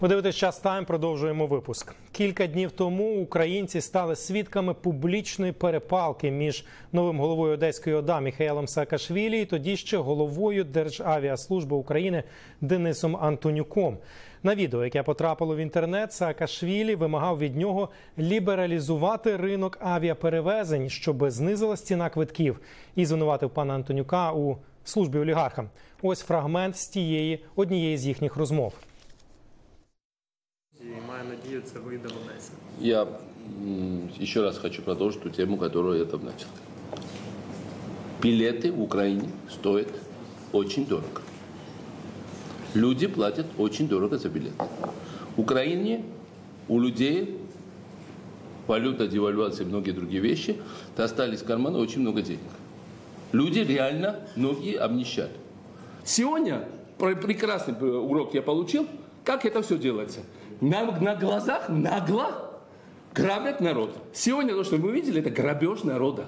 Ви дивитесь час тайм. Продовжуємо випуск. Кілька днів тому українці стали свідками публічної перепалки між новим головою Одеської ОДА Міхаелом Саакашвілі і тоді ще головою Державіаслужби України Денисом Антонюком. На відео, яке потрапило в інтернет, Саакашвілі вимагав від нього лібералізувати ринок авіаперевезень, щоб знизилась ціна квитків, і звинуватив пана Антонюка у службі олігархам. Ось фрагмент з тієї однієї з їхніх розмов. І маю надію, це вийде в Одесі. Я м, еще раз хочу продолжить ту тему, которую я там начал. Билеты в Украине стоят очень дорого. Люди платят очень дорого за билеты. В Украине у людей валюта, девальвация и многие другие вещи, остались в кармана очень много денег. Люди реально, многие обнищали. Сегодня про- прекрасный э, урок я получил, как это все делается. На, на глазах нагло грабят народ. Сегодня то, что мы видели, это грабеж народа.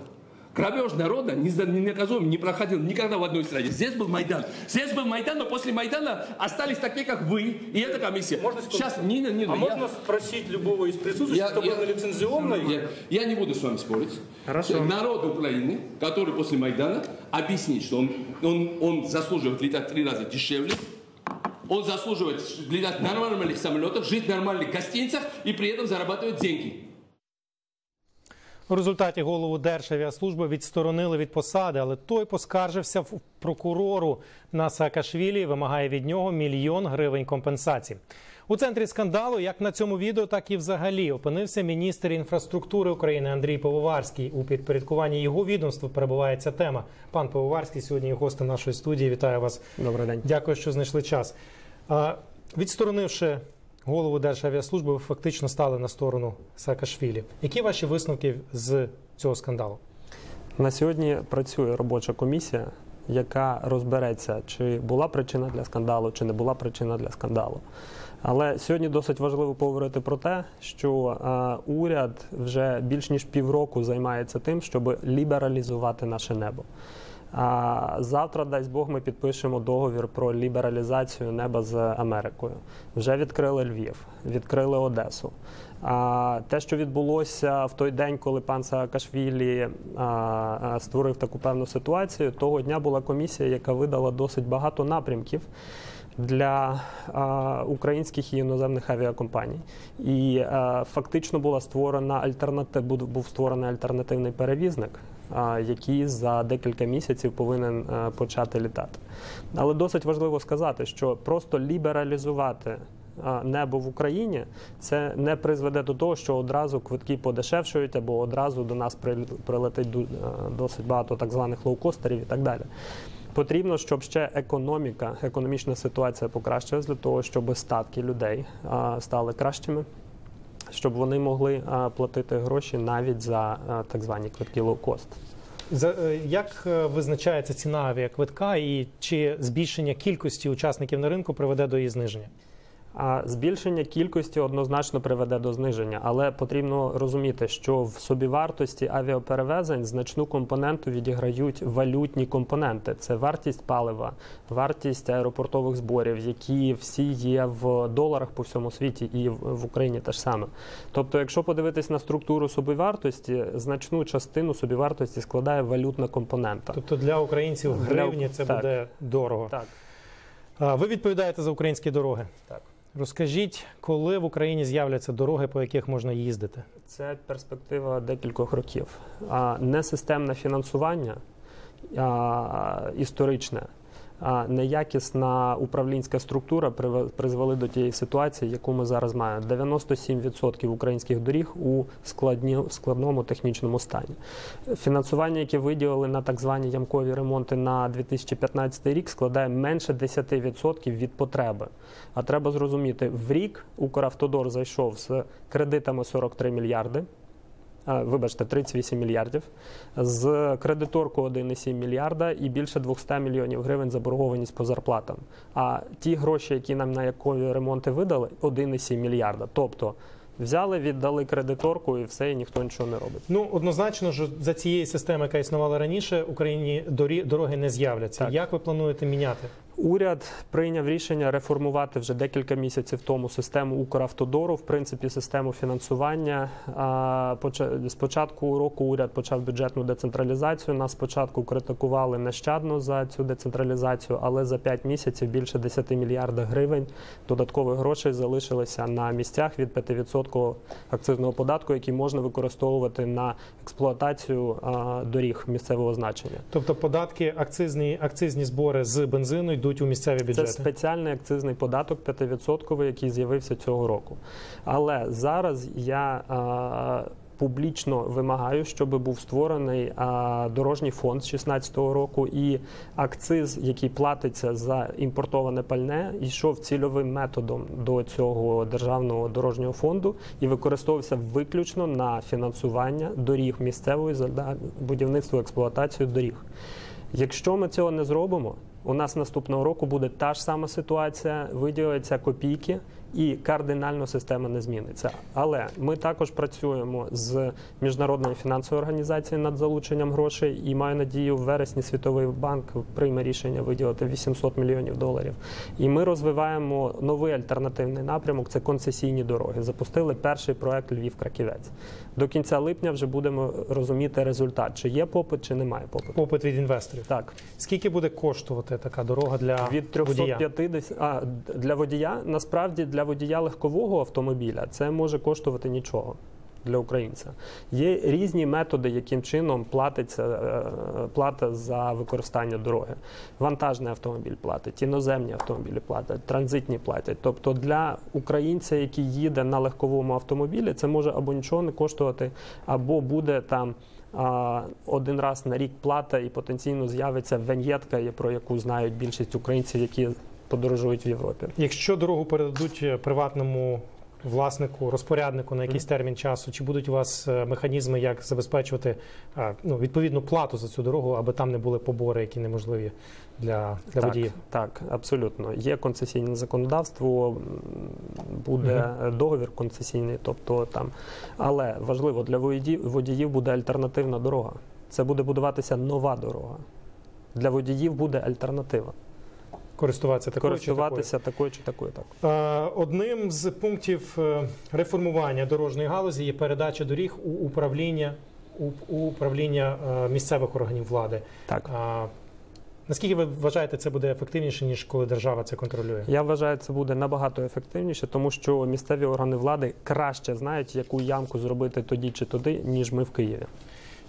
Грабеж народа не, за- не наказуем, не проходил никогда в одной стране. Здесь был Майдан. Здесь был Майдан, но после Майдана остались такие, как вы и эта комиссия. Можно? Сейчас, не, не, не, А я- можно спросить любого из присутствующих, кто был на лицензионной? я, я не буду с вами спорить. Хорошо. Народ Украины, который после Майдана объяснит, что он, он, он заслуживает летать три раза дешевле, он заслуживает летать в нормальных самолетах, жить в нормальных гостиницах и при этом зарабатывать деньги. У результаті голову Державіаслужби відсторонили від посади, але той поскаржився в прокурору на Саакашвілі і вимагає від нього мільйон гривень компенсації. У центрі скандалу, як на цьому відео, так і взагалі, опинився міністр інфраструктури України Андрій Пивоварський. У підпорядкуванні його відомства перебуває ця тема. Пан Пивоварський сьогодні є гостем нашої студії. Вітаю вас. Добрий день. Дякую, що знайшли час. Відсторонивши голову Державіаслужби, ви фактично стали на сторону Саакашвілі. Які ваші висновки з цього скандалу? На сьогодні працює робоча комісія, яка розбереться, чи була причина для скандалу, чи не була причина для скандалу. Але сьогодні досить важливо поговорити про те, що е, уряд вже більш ніж півроку займається тим, щоб лібералізувати наше небо. А завтра, дасть Бог, ми підпишемо договір про лібералізацію неба з Америкою. Вже відкрили Львів, відкрили Одесу. А те, що відбулося в той день, коли пан Саакашвілі а, створив таку певну ситуацію, того дня була комісія, яка видала досить багато напрямків для а, українських і іноземних авіакомпаній. І а, фактично була створена альтернатив, був, створений альтернативний перевізник, який за декілька місяців повинен почати літати. Але досить важливо сказати, що просто лібералізувати. Небо в Україні це не призведе до того, що одразу квитки подешевшують, або одразу до нас прилетить досить багато так званих лоукостерів і так далі. Потрібно, щоб ще економіка, економічна ситуація покращилась для того, щоб статки людей стали кращими, щоб вони могли платити гроші навіть за так звані квитки лоукост. Е, як е, визначається ціна авіаквитка і чи збільшення кількості учасників на ринку приведе до її зниження? А збільшення кількості однозначно приведе до зниження, але потрібно розуміти, що в собівартості авіаперевезень значну компоненту відіграють валютні компоненти. Це вартість палива, вартість аеропортових зборів, які всі є в доларах по всьому світі і в Україні теж саме. Тобто, якщо подивитись на структуру собівартості, значну частину собівартості складає валютна компонента. Тобто для українців в Для- гривні це так. буде дорого. Так, Ви відповідаєте за українські дороги. так. Розкажіть, коли в Україні з'являться дороги, по яких можна їздити? Це перспектива декількох років. А не системне фінансування а, історичне, неякісна управлінська структура призвели до тієї ситуації, яку ми зараз маємо. 97% українських доріг у складні, складному технічному стані. Фінансування, яке виділили на так звані ямкові ремонти на 2015 рік, складає менше 10% від потреби. А треба зрозуміти, в рік Укравтодор зайшов з кредитами 43 мільярди. Вибачте, 38 мільярдів, з кредиторкою 1,7 мільярда і більше 200 мільйонів гривень заборгованість по зарплатам. А ті гроші, які нам на якові ремонти видали, 1,7 мільярда. Тобто взяли, віддали кредиторку і все, і ніхто нічого не робить. Ну однозначно, що за цієї системи, яка існувала раніше, Україні дорі- дороги не з'являться. Як ви плануєте міняти? Уряд прийняв рішення реформувати вже декілька місяців тому систему Укравтодору, в принципі, систему фінансування. А, поча- Спочатку року уряд почав бюджетну децентралізацію. Нас спочатку критикували нещадно за цю децентралізацію, але за 5 місяців більше 10 мільярдів гривень додаткових грошей залишилися на місцях від 5% акцизного податку, який можна використовувати на експлуатацію доріг місцевого значення. Тобто податки, акцизні, акцизні збори з бензину йдуть у місцеві Це спеціальний акцизний податок 5%, який з'явився цього року. Але зараз я а, публічно вимагаю, щоб був створений а, дорожній фонд з 2016 року, і акциз, який платиться за імпортоване пальне, йшов цільовим методом до цього державного дорожнього фонду і використовувався виключно на фінансування доріг місцевої за будівництво експлуатацію доріг. Якщо ми цього не зробимо, у нас наступного року буде та ж сама ситуація, виділяться копійки, і кардинально система не зміниться. Але ми також працюємо з міжнародною фінансовою організацією над залученням грошей, і маю надію, в вересні Світовий банк прийме рішення виділити 800 мільйонів доларів. І ми розвиваємо новий альтернативний напрямок це концесійні дороги. Запустили перший проект Львів-Краківець. До кінця липня вже будемо розуміти результат, чи є попит, чи немає попиту. Попит від інвесторів. Так. Скільки буде коштувати така дорога для Від водія? 350 а, для водія насправді для водія легкового автомобіля це може коштувати нічого. Для українця є різні методи, яким чином платиться е, плата за використання дороги. Вантажний автомобіль платить, іноземні автомобілі платять, транзитні платять. Тобто для українця, який їде на легковому автомобілі, це може або нічого не коштувати, або буде там один раз на рік плата і потенційно з'явиться венєтка, про яку знають більшість українців, які подорожують в Європі. Якщо дорогу передадуть е, приватному власнику, розпоряднику на якийсь термін часу, чи будуть у вас е, механізми, як забезпечувати ну, відповідну плату за цю дорогу, аби там не були побори, які неможливі для, для так, водіїв? так, абсолютно. Є концесійне законодавство, буде договір концесійний, тобто там. Але важливо для водіїв, водіїв буде альтернативна дорога. Це буде будуватися нова дорога. Для водіїв буде альтернатива. Користуватися такою чи такою? Користуватися такою чи такою. Так. Е, Одним з пунктів е, реформування дорожньої галузі є передача доріг у управління у, управління е, місцевих органів влади. так. Наскільки ви вважаєте, це буде ефективніше, ніж коли держава це контролює? Я вважаю, це буде набагато ефективніше, тому що місцеві органи влади краще знають, яку ямку зробити тоді чи туди, ніж ми в Києві.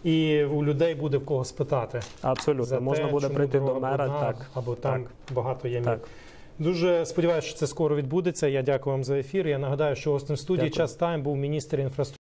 І у людей буде в кого спитати. Абсолютно, за можна те, буде прийти до мера. брудна, Так, або там багато є мік Дуже сподіваюся, що це скоро відбудеться. Я дякую вам за ефір. Я нагадаю, що гостем студії Дякую. час тайм був міністр інфраструктури.